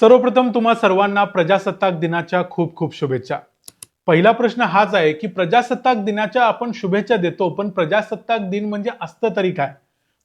सर्वप्रथम तुम्हा सर्वांना प्रजासत्ताक दिनाच्या खूप खूप शुभेच्छा. पहिला प्रश्न हाच आहे की प्रजासत्ताक दिनाच्या आपण शुभेच्छा देतो पण प्रजासत्ताक दिन म्हणजे असतं तरी काय?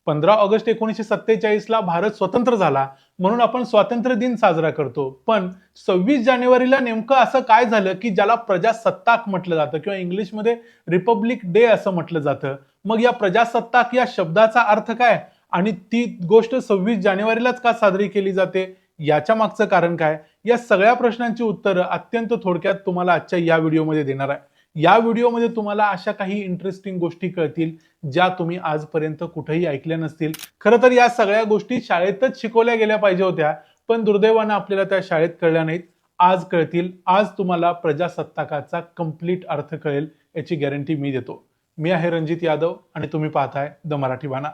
पंधरा ऑगस्ट एकोणीसशे सत्तेचाळीसला भारत स्वतंत्र झाला म्हणून आपण स्वातंत्र्य दिन साजरा करतो. पण सव्वीस जानेवारीला नेमकं असं काय झालं की ज्याला प्रजासत्ताक म्हटलं जातं किंवा इंग्लिशमध्ये रिपब्लिक डे असं म्हटलं जातं? मग या प्रजासत्ताक या शब्दाचा अर्थ काय? आणि ती गोष्ट सव्वीस जानेवारीलाच का साजरी केली जाते? याच्या मागचं कारण काय? या सगळ्या प्रश्नांची उत्तरं अत्यंत थोडक्यात तुम्हाला आजच्या या व्हिडिओमध्ये देणार आहे. या व्हिडिओमध्ये तुम्हाला अशा काही इंटरेस्टिंग गोष्टी कळतील ज्या तुम्ही आजपर्यंत कुठेही ऐकल्या नसतील. खरं तर या सगळ्या गोष्टी शाळेतच शिकवल्या गेल्या पाहिजे होत्या पण दुर्दैवानं आपल्याला त्या शाळेत कळल्या नाहीत. आज कळतील आज तुम्हाला प्रजासत्ताकाचा कंप्लीट अर्थ कळेल याची गॅरंटी मी देतो. मी आहे रणजित यादव आणि तुम्ही पाहताय द मराठी बाणा.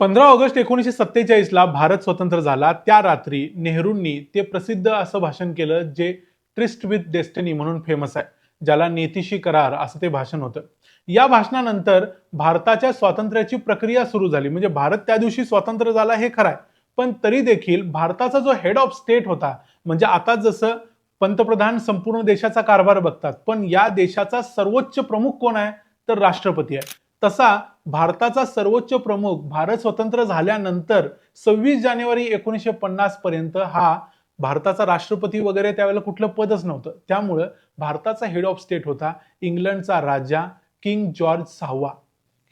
पंधरा ऑगस्ट एकोणीसशे सत्तेचाळीसला भारत स्वतंत्र झाला. त्या रात्री नेहरूंनी ते प्रसिद्ध असं भाषण केलं जे ट्रिस्ट विथ डेस्टिनी म्हणून फेमस आहे ज्याला नेतीशी करार असं ते भाषण होतं. या भाषणानंतर भारताच्या स्वातंत्र्याची प्रक्रिया सुरू झाली. म्हणजे भारत त्या दिवशी स्वतंत्र झाला हे खरं आहे. पण तरी देखील भारताचा जो हेड ऑफ स्टेट होता म्हणजे आता जसं पंतप्रधान संपूर्ण देशाचा कारभार बघतात पण या देशाचा सर्वोच्च प्रमुख कोण आहे? तर राष्ट्रपती आहे. तसा भारताचा सर्वोच्च प्रमुख भारत स्वतंत्र झाल्यानंतर सव्वीस जानेवारी एकोणीसशे पन्नास पर्यंत हा भारताचा राष्ट्रपती वगैरे त्यावेळेला कुठलं पदच नव्हतं. त्यामुळं भारताचा हेड ऑफ स्टेट होता इंग्लंडचा राजा किंग जॉर्ज सहावा.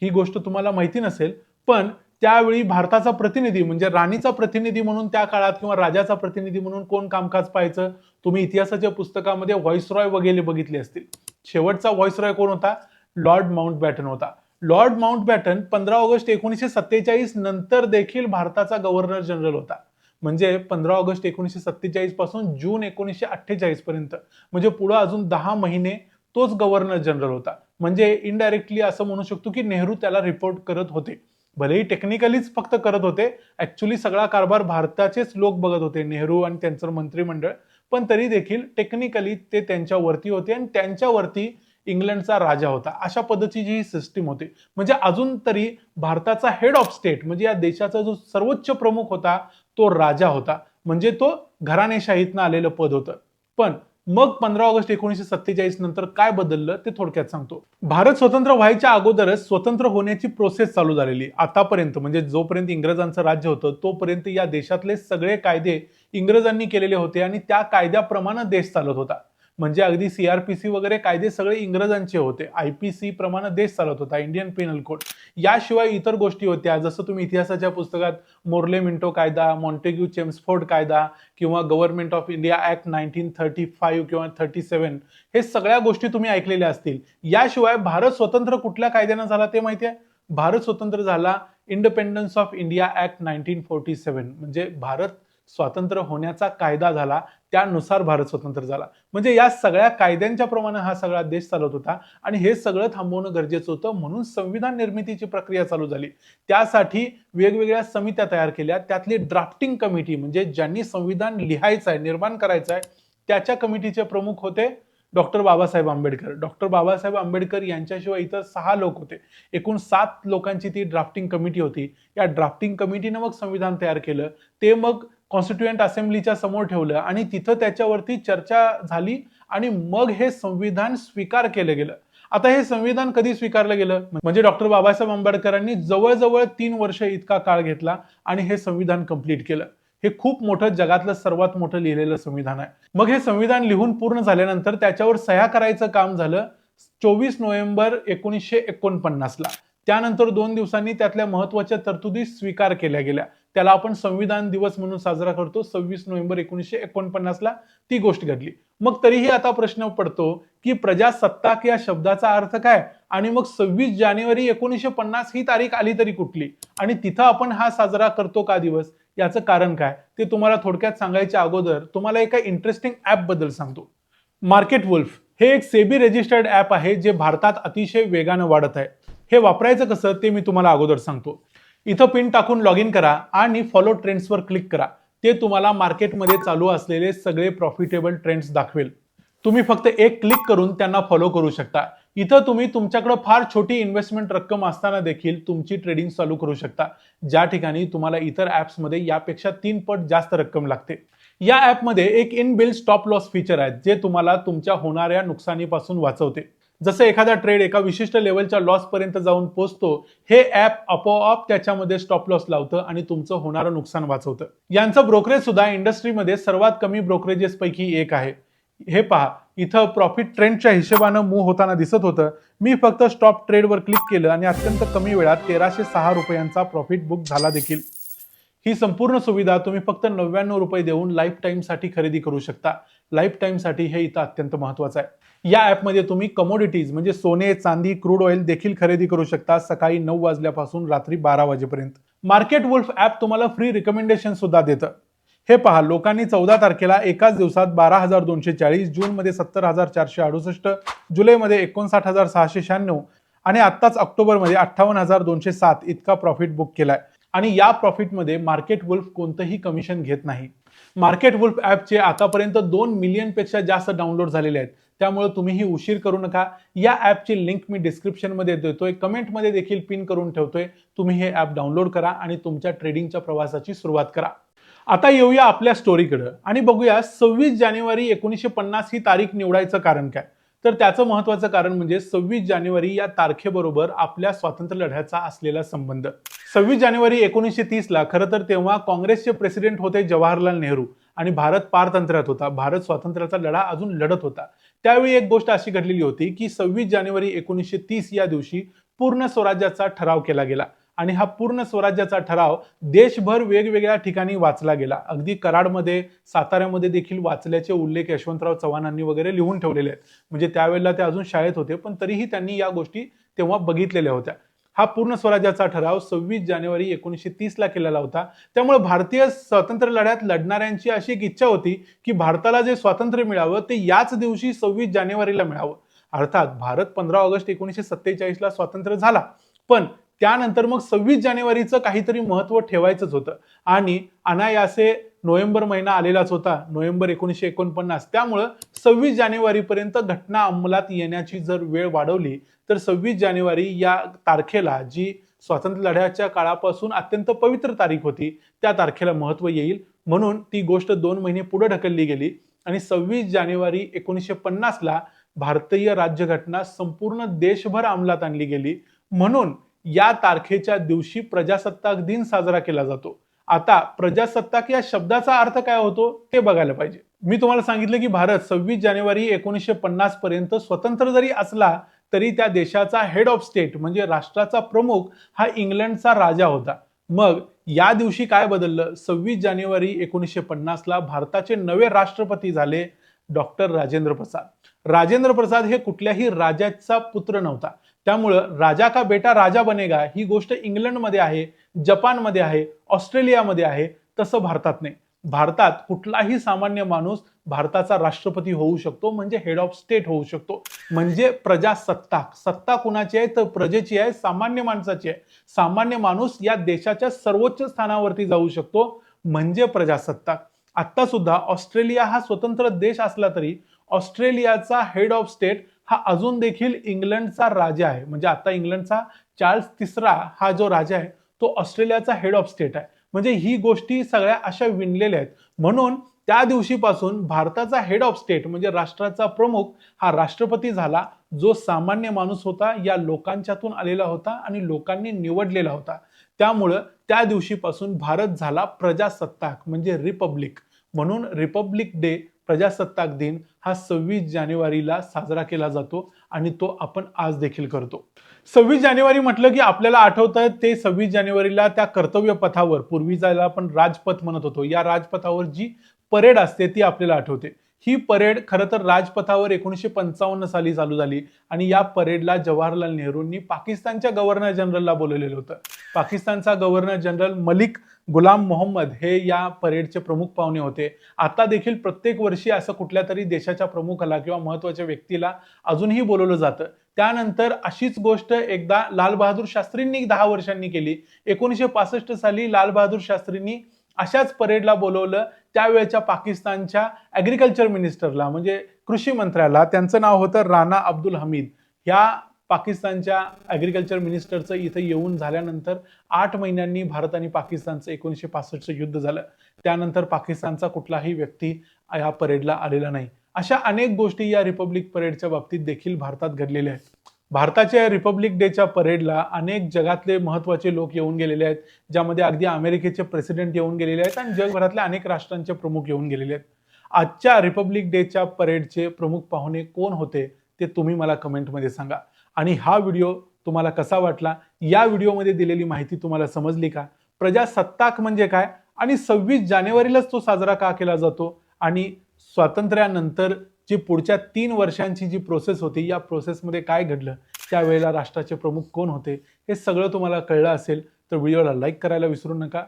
ही गोष्ट तुम्हाला माहिती नसेल पण त्यावेळी भारताचा प्रतिनिधी म्हणजे राणीचा प्रतिनिधी म्हणून त्या काळात किंवा राजाचा प्रतिनिधी म्हणून कोण कामकाज पाहायचं? तुम्ही इतिहासाच्या पुस्तकामध्ये व्हॉइसरॉय वगैरे बघितले असतील. शेवटचा व्हॉइसरॉय कोण होता? लॉर्ड माउंट बॅटन होता. लॉर्ड माउंट बॅटन पंधरा ऑगस्ट एकोणीसशे सत्तेचाळीस नंतर देखील भारताचा गव्हर्नर जनरल होता. म्हणजे पंधरा ऑगस्ट एकोणीसशे सत्तेचाळीसपासून जून एकोणीसशे अठ्ठेचाळीस पर्यंत. म्हणजे पुढे अजून दहा महिने तोच गव्हर्नर जनरल होता. म्हणजे इनडायरेक्टली असं म्हणू शकतो की नेहरू त्याला रिपोर्ट करत होते. भलेही टेक्निकलीच फक्त करत होते ऍक्च्युली सगळा कारभार भारताचेच लोक बघत होते नेहरू आणि त्यांचं मंत्रिमंडळ. पण तरी देखील टेक्निकली ते त्यांच्यावरती होते आणि त्यांच्यावरती इंग्लंडचा राजा होता. अशा पद्धतीची ही सिस्टीम होती. म्हणजे अजून तरी भारताचा हेड ऑफ स्टेट म्हणजे या देशाचा जो सर्वोच्च प्रमुख होता तो राजा होता. म्हणजे तो घराणेशाहीतनं आलेलं पद होतं. पण मग पंधरा ऑगस्ट एकोणीसशे सत्तेचाळीस नंतर काय बदललं ते थोडक्यात सांगतो. भारत स्वतंत्र व्हायच्या अगोदरच स्वतंत्र होण्याची प्रोसेस चालू झालेली. आतापर्यंत म्हणजे जोपर्यंत इंग्रजांचं राज्य होतं तोपर्यंत या देशातले सगळे कायदे इंग्रजांनी केलेले होते आणि त्या कायद्याप्रमाणे देश चालत होता. म्हणजे अगदी सीआरपीसी वगैरे कायदे सगळे इंग्रजांचे होते. आय पी सी प्रमाणे देश चालत होता इंडियन पिनल कोड याशिवाय इतर गोष्टी होत्या जसं तुम्ही इतिहासाच्या पुस्तकात मोर्ले मिंटो कायदा मॉन्टेग्यू चेम्सफोर्ड कायदा किंवा government of India act nineteen thirty five किंवा थर्टी सेव्हन हे सगळ्या गोष्टी तुम्ही ऐकलेल्या असतील. याशिवाय भारत स्वतंत्र कुठल्या कायद्यानं झाला ते माहिती आहे? भारत स्वतंत्र झाला independence of India act nineteen forty seven म्हणजे भारत स्वातंत्र्य होण्याचा कायदा झाला त्यानुसार भारत स्वतंत्र झाला. म्हणजे या सगळ्या कायद्यांच्या प्रमाणे हा सगळा देश चालत होता आणि हे सगळं थांबवणं गरजेचं होतं म्हणून संविधान निर्मितीची प्रक्रिया चालू झाली. त्यासाठी वेगवेगळ्या समित्या तयार केल्या. त्यातली ड्राफ्टिंग कमिटी म्हणजे ज्यांनी संविधान लिहायचं आहे निर्माण करायचं आहे त्याच्या कमिटीचे प्रमुख होते डॉक्टर बाबासाहेब आंबेडकर. डॉक्टर बाबासाहेब आंबेडकर यांच्याशिवाय इतर सहा लोक होते. एकूण सात लोकांची ती ड्राफ्टिंग कमिटी होती. या ड्राफ्टिंग कमिटीनं मग संविधान तयार केलं. ते मग कॉन्स्टिट्युएंट असेंब्लीच्या समोर ठेवलं आणि तिथं त्याच्यावरती चर्चा झाली आणि मग हे संविधान स्वीकार केलं गेलं. आता हे संविधान कधी स्वीकारलं गेलं? म्हणजे डॉक्टर बाबासाहेब आंबेडकरांनी जवळजवळ तीन वर्ष इतका काळ घेतला आणि हे संविधान कंप्लीट केलं. हे खूप मोठं जगातलं सर्वात मोठं लिहिलेलं संविधान आहे. मग हे संविधान लिहून पूर्ण झाल्यानंतर त्याच्यावर सह्या करायचं काम झालं चोवीस नोव्हेंबर एकोणीसशे एकोणपन्नासला. त्यानंतर दोन दिवसांनी त्यातल्या महत्त्वाच्या तरतुदी स्वीकार केल्या गेल्या. त्याला आपण संविधान दिवस म्हणून साजरा करतो. सव्वीस नोव्हेंबर एकोणीसशे एकोणपन्नासला ती गोष्ट घडली. मग तरीही आता प्रश्न पडतो की प्रजासत्ताक या शब्दाचा अर्थ काय? आणि मग सव्वीस जानेवारी एकोणीसशे पन्नास ही तारीख आली तरी कुठली? आणि तिथं आपण हा साजरा करतो का दिवस? याचं कारण काय? ते तुम्हाला थोडक्यात सांगायच्या अगोदर तुम्हाला एका इंटरेस्टिंग ऍपबद्दल सांगतो. मार्केट वुल्फ हे एक सेबी रजिस्टर्ड ॲप आहे जे भारतात अतिशय वेगानं वाढत आहे. हे वापरायचं कसं ते मी तुम्हाला अगोदर सांगतो. इथं पिन टाकून लॉग इन करा आणि फॉलो ट्रेंड्सवर क्लिक करा. ते तुम्हाला मार्केटमध्ये चालू असलेले सगळे प्रॉफिटेबल ट्रेंड्स दाखवेल. तुम्ही फक्त एक क्लिक करून त्यांना फॉलो करू शकता. इथं तुम्ही तुमच्याकडे फार छोटी इन्व्हेस्टमेंट रक्कम असताना देखील तुमची ट्रेडिंग चालू करू शकता. ज्या ठिकाणी तुम्हाला इतर ॲप्समध्ये यापेक्षा तीन पट जास्त रक्कम लागते. या ॲपमध्ये एक इनबिल्ड स्टॉप लॉस फीचर आहे जे तुम्हाला तुमच्या होणाऱ्या नुकसानीपासून वाचवते. जसं एखादा ट्रेड एका विशिष्ट लेवलच्या लॉसपर्यंत जाऊन पोहोचतो हे ॲप आपोआप त्याच्यामध्ये स्टॉप लॉस लावतं आणि तुमचं होणारं नुकसान वाचवतं. यांचं ब्रोकरेज सुद्धा इंडस्ट्रीमध्ये सर्वात कमी ब्रोकरेजेसपैकी एक आहे. हे पहा इथं प्रॉफिट ट्रेंडच्या हिशोबानं मूव्ह होताना दिसत होतं. मी फक्त स्टॉप ट्रेडवर क्लिक केलं आणि अत्यंत कमी वेळात तेराशे सहा रुपयांचा प्रॉफिट बुक झाला देखील. ही संपूर्ण सुविधा तुम्ही फक्त नव्याण्णव रुपये देऊन लाईफ टाईमसाठी खरेदी करू शकता. लाईफ टाईमसाठी हे इथं अत्यंत महत्वाचं आहे. या ॲपमध्ये तुम्ही कमोडिटीज म्हणजे सोने चांदी क्रूड ऑइल देखील खरेदी करू शकता सकाळी नऊ वाजल्यापासून रात्री बारा वाजेपर्यंत. मार्केट वुल्फ ॲप तुम्हाला फ्री रिकमेंडेशन सुद्धा देतं. हे पहा लोकांनी चौदा तारखेला एकाच दिवसात बारा हजार दोनशे चाळीस जूनमध्ये सत्तर हजार चारशे अडुसष्ट जुलैमध्ये एकोणसाठ हजार सहाशे शहाण्णव आणि आत्ताच ऑक्टोबरमध्ये अठ्ठावन्न हजार दोनशे सात इतका प्रॉफिट बुक केलाय. आणि या प्रॉफिटमध्ये मार्केट वुल्फ कोणतंही कमिशन घेत नाही. मार्केट वुल्फ ॲपचे आतापर्यंत दोन मिलियनपेक्षा जास्त डाउनलोड झालेले आहेत. त्यामुळे तुम्हीही उशीर करू नका. या ॲपची लिंक मी डिस्क्रिप्शनमध्ये देतोय. कमेंटमध्ये देखील पिन करून ठेवतोय. तुम्ही हे ॲप डाउनलोड करा आणि तुमच्या ट्रेडिंगच्या प्रवासाची सुरुवात करा. आता येऊया आपल्या स्टोरीकडे आणि बघूया सव्वीस जानेवारी एकोणीसशे पन्नास ही तारीख निवडायचं कारण काय? तर त्याचं महत्वाचं कारण म्हणजे सव्वीस जानेवारी या तारखेबरोबर आपल्या स्वातंत्र्य लढ्याचा असलेला संबंध. सव्वीस जानेवारी एकोणीसशे तीसला खरं तर तेव्हा काँग्रेसचे प्रेसिडेंट होते जवाहरलाल नेहरू आणि भारत पारतंत्र्यात होता. भारत स्वातंत्र्याचा लढा अजून लढत होता. त्यावेळी एक गोष्ट अशी घडलेली होती की सव्वीस जानेवारी एकोणीसशे तीस या दिवशी पूर्ण स्वराज्याचा ठराव केला गेला आणि हा पूर्ण स्वराज्याचा ठराव देशभर वेगवेगळ्या ठिकाणी वाचला गेला. अगदी कराडमध्ये साताऱ्यामध्ये देखील वाचल्याचे उल्लेख यशवंतराव चव्हाणांनी वगैरे लिहून ठेवलेले आहेत. म्हणजे त्यावेळेला ते अजून शाळेत होते पण तरीही त्यांनी या गोष्टी तेव्हा बघितलेल्या होत्या. हा पूर्ण स्वराज्याचा ठराव सव्वीस जानेवारी एकोणीसशे तीसला केलेला होता. त्यामुळे भारतीय स्वातंत्र्य लढ्यात लढणाऱ्यांची अशी एक इच्छा होती की भारताला जे स्वातंत्र्य मिळावं ते याच दिवशी सव्वीस जानेवारीला मिळावं. अर्थात भारत पंधरा ऑगस्ट एकोणीसशे सत्तेचाळीसला स्वातंत्र्य झाला. पण त्यानंतर मग सव्वीस जानेवारीचं काहीतरी महत्त्व ठेवायचंच होतं. आणि अनायासे नोव्हेंबर महिना आलेलाच होता. नोव्हेंबर एकोणीसशे एकोणपन्नास. त्यामुळं सव्वीस जानेवारीपर्यंत घटना अंमलात येण्याची जर वेळ वाढवली तर सव्वीस जानेवारी या तारखेला जी स्वातंत्र्य लढ्याच्या काळापासून अत्यंत पवित्र तारीख होती त्या तारखेला महत्त्व येईल. म्हणून ती गोष्ट दोन महिने पुढे ढकलली गेली आणि सव्वीस जानेवारी एकोणीसशे पन्नासला भारतीय राज्यघटना संपूर्ण देशभर अंमलात आणली गेली. म्हणून या तारखेच्या दिवशी प्रजासत्ताक दिन साजरा केला जातो. आता प्रजासत्ताक या शब्दाचा अर्थ काय होतो ते बघायला पाहिजे. मी तुम्हाला सांगितलं की भारत सव्वीस जानेवारी एकोणीसशे पन्नास पर्यंत स्वतंत्र जरी असला तरी त्या देशाचा हेड ऑफ स्टेट म्हणजे राष्ट्राचा प्रमुख हा इंग्लंडचा राजा होता. मग या दिवशी काय बदललं? सव्वीस जानेवारी एकोणीसशे पन्नासला भारताचे नवे राष्ट्रपती झाले डॉक्टर राजेंद्र प्रसाद. राजेंद्र प्रसाद हे कुठल्याही राजाचा पुत्र नव्हता. त्यामुळं राजा का बेटा राजा बनेगा ही गोष्ट इंग्लंडमध्ये आहे जपानमध्ये आहे ऑस्ट्रेलियामध्ये आहे तसं भारतात नाही. भारतात कुठलाही सामान्य माणूस भारताचा राष्ट्रपती होऊ शकतो म्हणजे हेड ऑफ स्टेट होऊ शकतो. म्हणजे प्रजासत्ताक. सत्ता कुणाची आहे? तर प्रजेची आहे सामान्य माणसाची आहे. सामान्य माणूस या देशाच्या सर्वोच्च स्थानावरती जाऊ शकतो म्हणजे प्रजासत्ताक. आता सुद्धा ऑस्ट्रेलिया हा स्वतंत्र देश असला तरी ऑस्ट्रेलियाचा हेड ऑफ स्टेट हा अजून देखील इंग्लंडचा राजा आहे. म्हणजे आता इंग्लंडचा चार्ल्स तिसरा हा जो राजा आहे तो ऑस्ट्रेलियाचा हेड ऑफ स्टेट आहे. म्हणजे ही गोष्टी सगळ्या अशा विणलेल्या आहेत. म्हणून त्या दिवशीपासून भारताचा हेड ऑफ स्टेट म्हणजे राष्ट्राचा प्रमुख हा राष्ट्रपती झाला जो सामान्य माणूस होता या लोकांच्यातून आलेला होता आणि लोकांनी निवडलेला होता. त्यामुळं त्या दिवशीपासून भारत झाला प्रजासत्ताक म्हणजे रिपब्लिक. म्हणून रिपब्लिक डे प्रजासत्ताक दिन हा सव्वीस जानेवारीला साजरा केला जातो आणि तो आपण आज देखील करतो. सव्वीस जानेवारी म्हटलं की आपल्याला आठवतं ते सव्वीस जानेवारीला त्या कर्तव्य पथावर पूर्वी जायला आपण राजपथ म्हणत होतो. या राजपथावर जी परेड असते ती आपल्याला आठवते. ही परेड खरं तर राजपथावर एकोणीसशे पंचावन्न साली चालू झाली आणि या परेडला जवाहरलाल नेहरूंनी पाकिस्तानच्या गव्हर्नर जनरलला बोलवलेलं होतं. पाकिस्तानचा गव्हर्नर जनरल मलिक गुलाम मोहम्मद हे या परेडचे प्रमुख पाहुणे होते. आता देखील प्रत्येक वर्षी असं कुठल्या तरी देशाच्या प्रमुखाला किंवा महत्त्वाच्या व्यक्तीला अजूनही बोलवलं जातं. त्यानंतर अशीच गोष्ट एकदा लालबहादूर शास्त्रींनी दहा वर्षांनी केली. एकोणीसशे पासष्ट साली लालबहादूर शास्त्रींनी अशाच परेडला बोलवलं त्यावेळेच्या पाकिस्तानच्या ॲग्रिकल्चर मिनिस्टरला म्हणजे कृषी मंत्र्याला. त्यांचं नाव होतं राणा अब्दुल हमीद. ह्या पाकिस्तानच्या ॲग्रिकल्चर मिनिस्टरचं इथं येऊन झाल्यानंतर आठ महिन्यांनी भारत आणि पाकिस्तानचं एकोणीसशे पासष्टचं युद्ध झालं. त्यानंतर पाकिस्तानचा कुठलाही व्यक्ती या परेडला आलेला नाही. अशा अनेक गोष्टी या रिपब्लिक परेडच्या बाबतीत देखील भारतात घडलेल्या आहेत. भारताच्या रिपब्लिक डेच्या परेडला अनेक जगातले महत्त्वाचे लोक येऊन गेलेले आहेत ज्यामध्ये अगदी अमेरिकेचे प्रेसिडेंट येऊन गेलेले आहेत आणि जगभरातल्या अनेक राष्ट्रांचे प्रमुख येऊन गेलेले आहेत. आजच्या रिपब्लिक डेच्या परेडचे प्रमुख पाहुणे कोण होते ते तुम्ही मला कमेंटमध्ये सांगा. आणि हा व्हिडिओ तुम्हाला कसा वाटला या व्हिडिओमध्ये दिलेली माहिती तुम्हाला समजली का? प्रजासत्ताक म्हणजे काय? आणि सव्वीस जानेवारीलाच तो साजरा का केला जातो? आणि स्वातंत्र्यानंतर जी पुढच्या तीन वर्षांची जी प्रोसेस होती या प्रोसेसमध्ये काय घडलं? त्यावेळेला राष्ट्राचे प्रमुख कोण होते? हे सगळं तुम्हाला कळलं असेल तर व्हिडिओला लाईक करायला विसरू नका.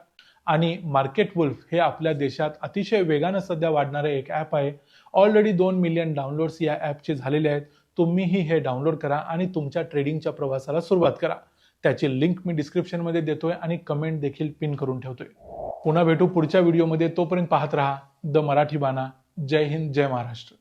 आणि मार्केट वुल्फ हे आपल्या देशात अतिशय वेगानं सध्या वाढणारं एक ॲप आहे. ऑलरेडी दोन मिलियन डाउनलोड्स या ॲपचे झालेले आहेत. तुम्हीही हे डाउनलोड करा आणि तुमच्या ट्रेडिंगच्या प्रवासाला सुरुवात करा. त्याची लिंक मी डिस्क्रिप्शनमध्ये देतोय आणि कमेंट देखील पिन करून ठेवतोय. पुन्हा भेटू पुढच्या व्हिडिओमध्ये तोपर्यंत पाहत राहा. द मराठी बाणा. जय हिंद जय महाराष्ट्र.